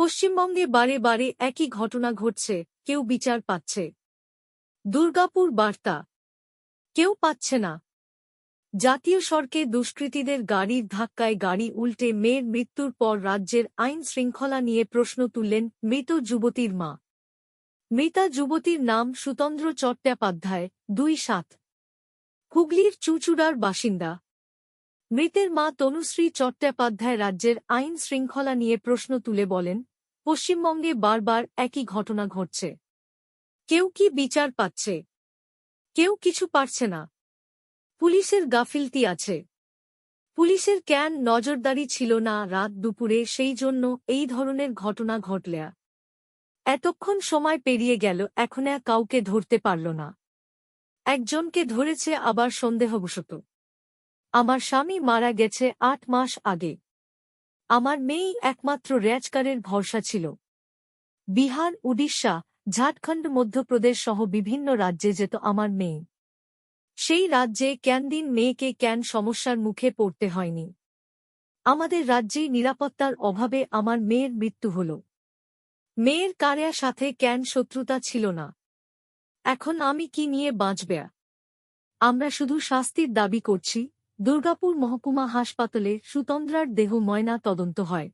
পশ্চিমবঙ্গে বারে বারে একই ঘটনা ঘটছে, কেউ বিচার পাচ্ছে। দুর্গাপুর বার্তা। কেউ পাচ্ছে না। জাতীয় সড়কে দুষ্কৃতীদের গাড়ির ধাক্কায় গাড়ি উল্টে মেয়ের মৃত্যুর পর রাজ্যের আইন শৃঙ্খলা নিয়ে প্রশ্ন তুললেন মৃত যুবতীর মা। মৃতা যুবতীর নাম সুতন্দ্র চট্টোপাধ্যায়, দুই সাত। হুগলির চুচুড়ার বাসিন্দা। মৃতের মা তনুশ্রী চট্টোপাধ্যায় রাজ্যের আইন শৃঙ্খলা নিয়ে প্রশ্ন তুলে বলেন পশ্চিমবঙ্গে বারবার একই ঘটনা ঘটছে। কেউ কি বিচার পাচ্ছে? কেউ কিছু পারছে না। পুলিশের গাফিলতি আছে। পুলিশের ক্যান নজরদারি ছিল না রাত দুপুরে, সেই জন্য এই ধরনের ঘটনা ঘটলেয়া এতক্ষণ সময় পেরিয়ে গেল, এখন আর কাউকে ধরতে পারল না। একজনকে ধরেছে আবার সন্দেহবশত। আমার স্বামী মারা গেছে আট মাস আগে। আমার মেয়েই একমাত্র রেজকারের ভরসা ছিল। বিহার, উড়িষ্যা, ঝাড়খণ্ড, মধ্যপ্রদেশ সহ বিভিন্ন রাজ্যে যেত আমার মেয়ে। সেই রাজ্যে ক্যান দিন মেয়েকে ক্যান সমস্যার মুখে পড়তে হয়নি। আমাদের রাজ্যেই নিরাপত্তার অভাবে আমার মেয়ের মৃত্যু হল। মেয়ের কারের সাথে ক্যান শত্রুতা ছিল না। এখন আমি কি নিয়ে বাঁচবে? আমরা শুধু শাস্তির দাবি করছি। দুর্গাপুর মহকুমা হাসপাতালে সুতন্দ্রার দেহ ময়না তদন্ত হয়।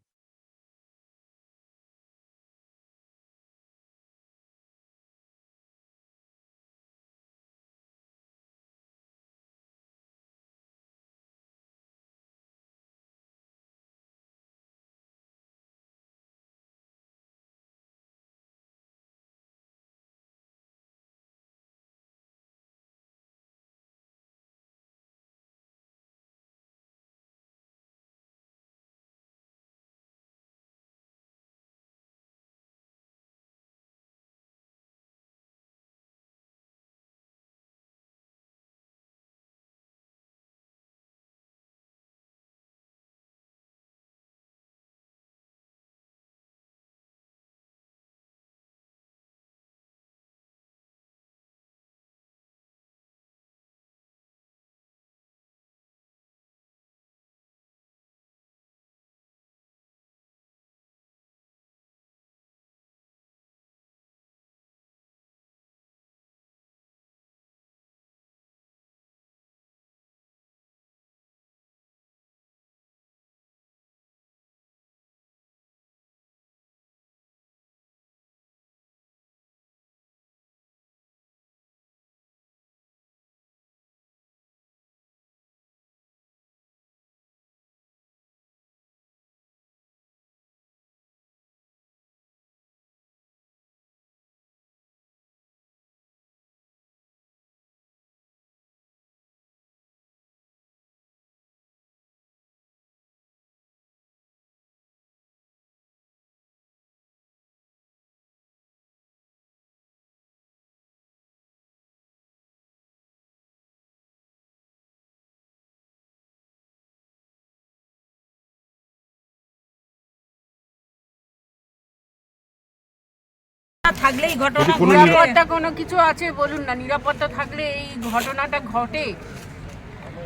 থাকলে এই ঘটনা কোনো নিরাপত্তা কোনো কিছু আছে বলুন না নিরাপত্তা থাকলে এই ঘটনাটা ঘটে?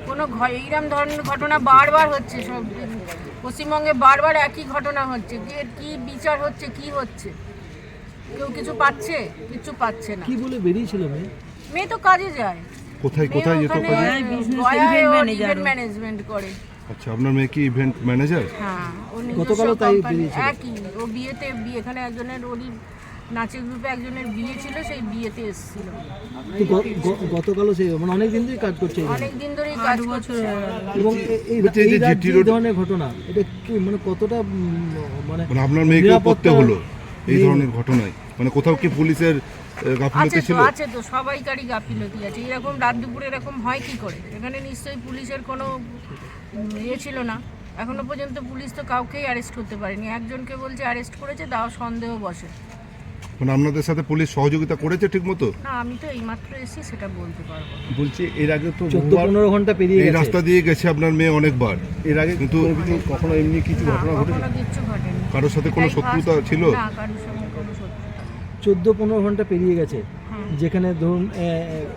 কোনো এইরকম ধরনের ঘটনা বারবার হচ্ছে সব পশ্চিমবঙ্গে বারবার একই ঘটনা হচ্ছে কি কি বিচার হচ্ছে কি হচ্ছে? কেউ কিছু পাচ্ছে? কিছু পাচ্ছে না। কি বলে বেরিয়েছিল মেয়ে? মেয়ে তো কাজে যায়। কোথায় কোথায় যেত হ্যাঁ, ও। management করে। আচ্ছা আপনার মেয়ে কি ইভেন্ট ম্যানেজার হ্যাঁ গতকালও তাই বেরিয়েছিল। একই ও বিয়েতে বিয়ে এখানে একজনের ওরই নাচের গ্রুপে একজনের বিয়ে ছিল সেই বিয়েতে এসেছিল। গতকালও সেই মানে অনেক দিন ধরেই কাজ করছে অনেক দিন ধরেই কাজ করছে। এবং এই ধরনের ঘটনা এটা কি মানে কতটা মানে মানে আপনার নিরাপত্তা করতে হলো এই ধরনের ঘটনায়। মানে কোথাও কি পুলিশের গাফিলতি তো ছিল? আছে তো সবাইকারই গাফিলতি আছে। এরকম রাত দুপুরে এরকম হয় কি করে? এখানে নিশ্চয়ই পুলিশের কোনো ইয়ে ছিল না। এখনও পর্যন্ত পুলিশ তো কাউকেই অ্যারেস্ট করতে পারেনি। একজনকে বলছে অ্যারেস্ট করেছে তাও সন্দেহ বসে। মানে আপনাদের সাথে পুলিশ সহযোগিতা করেছে ঠিক মতো না আমি তো এইমাত্র এসেছি সেটা বলতে পারব না। বলছি এর আগে তো চোদ্দ বহুবার পনেরো ঘণ্টা পেরিয়ে এই গেছে। রাস্তা দিয়ে গেছে আপনার মেয়ে অনেকবার। এর আগে কিন্তু কিন্তু কখনো এমনি কিছু না ঘটনা ঘটেছে? কখনো কিচ্ছু ঘটেনি। কারোর সাথে কোনো এটাই শত্রুতা first- ছিল? না কারোর সঙ্গে কোনো শত্রুতা চোদ্দ পনেরো ঘণ্টা পেরিয়ে গেছে হ্যাঁ। যেখানে ধরুন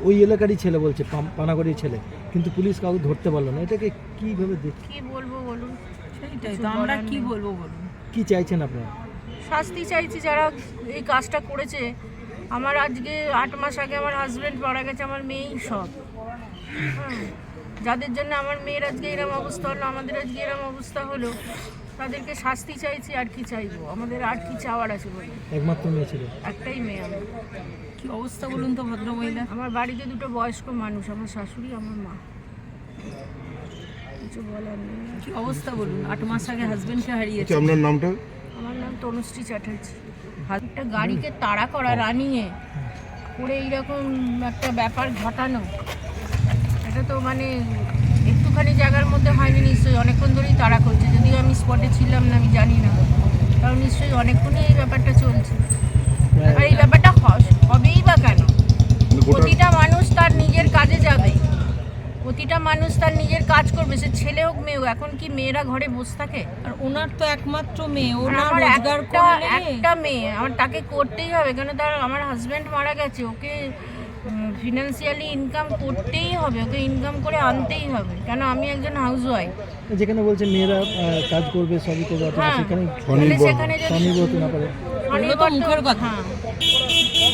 ওই এলাকারই ছেলে বলছে পাম- পানাগড়ির ছেলে। কিন্তু পুলিশ কাউকে ধরতে পারল না। এটাকে কীভাবে দেখ কি বলব বলুন? সেটাই তো আমরা কি বলব বলুন? কি চাইছেন আপনারা? শাস্তি চাইছি যারা এই কাজটা করেছে। আমার আজকে আট মাস আগে আমার হাজব্যান্ড মারা গেছে আমার মেয়েই সব। হ্যাঁ যাদের জন্য আমার মেয়ের আজকে এরম অবস্থা হলো আমাদের আজকে এরম অবস্থা হলো তাদেরকে শাস্তি চাইছি আর কি চাইব? আমাদের আর কি চাওয়ার আছে বলে একমাত্র মেয়ে ছিল। একটাই মেয়ে আমার। কি অবস্থা বলুন তো ভদ্রমহিলা? আমার বাড়িতে দুটো বয়স্ক মানুষ আমার শাশুড়ি আমার মা। কিছু বলার নেই। কি অবস্থা বলুন? আট মাস আগে হাজবেন্ডকে হারিয়েছে। আপনার নামটা? আমার নাম তনুশ্রী চ্যাটার্জি। একটা গাড়িকে তাড়া করা রানিয়ে করে এইরকম একটা ব্যাপার ঘটানো। এটা তো মানে একটুখানি জায়গার মধ্যে হয়নি নিশ্চয়ই অনেকক্ষণ ধরেই তাড়া করছে। যদিও আমি স্পটে ছিলাম না আমি জানি না। কারণ নিশ্চয়ই অনেকক্ষণই এই ব্যাপারটা চলছে। আর এই ব্যাপারটা হ- হবেই বা কেন? প্রতিটা মানুষ তার নিজের কাজে যাবে। প্রতিটা মানুষ তার নিজের কাজ করবে সে ছেলে হোক মেয়ে হোক এখন কি মেয়েরা ঘরে বসে থাকে? আর ওনার তো একমাত্র মেয়ে ও আর না আমার রোজগার একটা করলে? একটা মেয়ে আমার তাকে করতেই হবে কেন তার আমার হাজব্যান্ড মারা গেছে ওকে ফিনান্সিয়ালি ইনকাম করতেই হবে ওকে ইনকাম করে আনতেই হবে কেন আমি একজন হাউস ওয়াইফ যেখানে বলছে মেয়েরা কাজ করবে সবই করবে হ্যাঁ। সেখানে সেখানে যদি স্বনির্ভর না পারে মুখের কথা।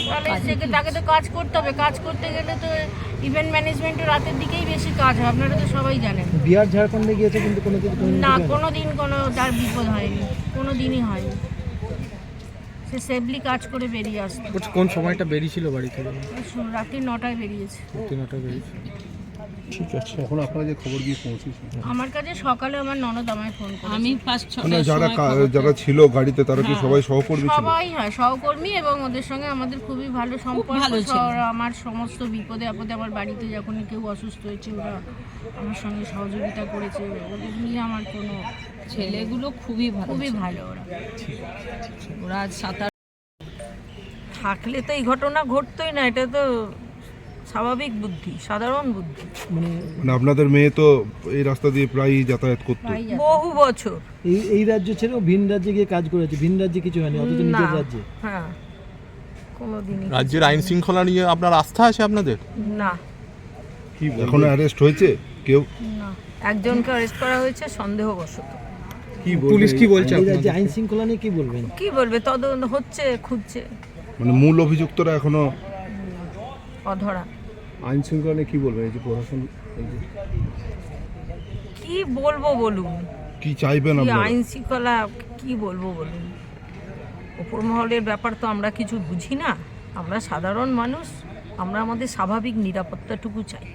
তাহলে সেকে তাকে তো কাজ করতে হবে। কাজ করতে গেলে তো ইভেন্ট ম্যানেজমেন্টের রাতের দিকেই বেশি কাজ হয়। আপনারা তো সবাই জানেন। বিহার ঝাড়খণ্ডে গিয়েছে কিন্তু কোনো দিন না কোনো দিন কোনো তার বিপদ হয়নি। কোনো দিনই হয়নি। সে সেফলি কাজ করে বেরিয়ে আসতো। কোন সময়টা বেরিয়েছিল বাড়ি থেকে? রাত্রি নটায় বেরিয়েছে। তিনটা বেরিয়েছে ঠিক আছে। এখন আপনারা যে খবর গিয়ে পৌঁছেছে আমার কাছে সকালে আমার ননদ আমায় ফোন করে আমি পাঁচ ছ মানে যারা যারা ছিল গাড়িতে তারা কি সবাই সহকর্মী ছিল? সবাই হয় সহকর্মী এবং ওদের সঙ্গে আমাদের খুবই ভালো সম্পর্ক। ওরা আমার সমস্ত বিপদে আপদে আমার বাড়িতে যখন কেউ অসুস্থ হয়েছে ওরা আমার সঙ্গে সহযোগিতা করেছে। ওদের নিয়ে আমার কোনো ছেলেগুলো খুবই ভালো খুবই ভালো ওরা। ওরা সাঁতার থাকলে তো এই ঘটনা ঘটতোই না এটা তো স্বাভাবিক বুদ্ধি সাধারণ বুদ্ধি। মানে মানে আপনাদের মেয়ে তো এই রাস্তা দিয়ে প্রায়ই যাতায়াত করতো। বহু বছর। এই এই রাজ্য ছেড়ে ও ভিন রাজ্যে গিয়ে কাজ করেছে। ভিন রাজ্যে কিছু হয়নি অথচ না নিজের রাজ্যে। হ্যাঁ। কোনোদিনই রাজ্যের আইন শৃঙ্খলা নিয়ে আপনার আস্থা আছে আপনাদের? না। কি এখনও অ্যারেস্ট হয়েছে? কেউ? না। একজনকে অ্যারেস্ট করা হয়েছে সন্দেহবশত। কি পুলিশ কি বলছে এই রাজ্যে আইন শৃঙ্খলা নিয়ে কি বলবেন? কি বলবে? তদন্ত হচ্ছে খুঁজছে। মানে মূল অভিযুক্তরা এখনও অধরা। আইন শৃঙ্খলা নিয়ে কি বলবেন? এই যে প্রশাসন এই যে কি বলব বলুন? কি চাইবেন কি আপনারা? আইন শৃঙ্খলা কি বলব বলুন? ওপর মহলের ব্যাপার তো আমরা কিছু বুঝি না। আমরা সাধারণ মানুষ আমরা আমাদের স্বাভাবিক নিরাপত্তাটুকু চাই।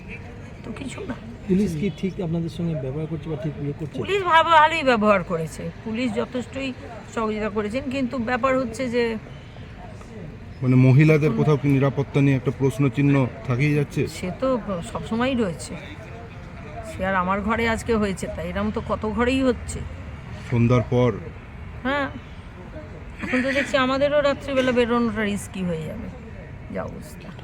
তো কিছু না। পুলিশ কি ঠিক আপনাদের সঙ্গে ব্যবহার করছে বা ঠিক ইয়ে করছে? পুলিশ ভালো ভালোই ব্যবহার করেছে। পুলিশ যথেষ্টই সহযোগিতা করেছেন কিন্তু ব্যাপার হচ্ছে যে মানে মহিলাদের কোথাও কি নিরাপত্তা নিয়ে একটা প্রশ্ন চিহ্ন থাকেই যাচ্ছে? সে তো সবসময়ই রয়েছে। সে আর আমার ঘরে আজকে হয়েছে তাই এরকম তো কত ঘরেই হচ্ছে। সন্ধ্যার পর? হ্যাঁ। এখন তো দেখছি আমাদেরও রাত্রিবেলা বেরোনোটা রিস্কি হয়ে যাবে। যা অবস্থা।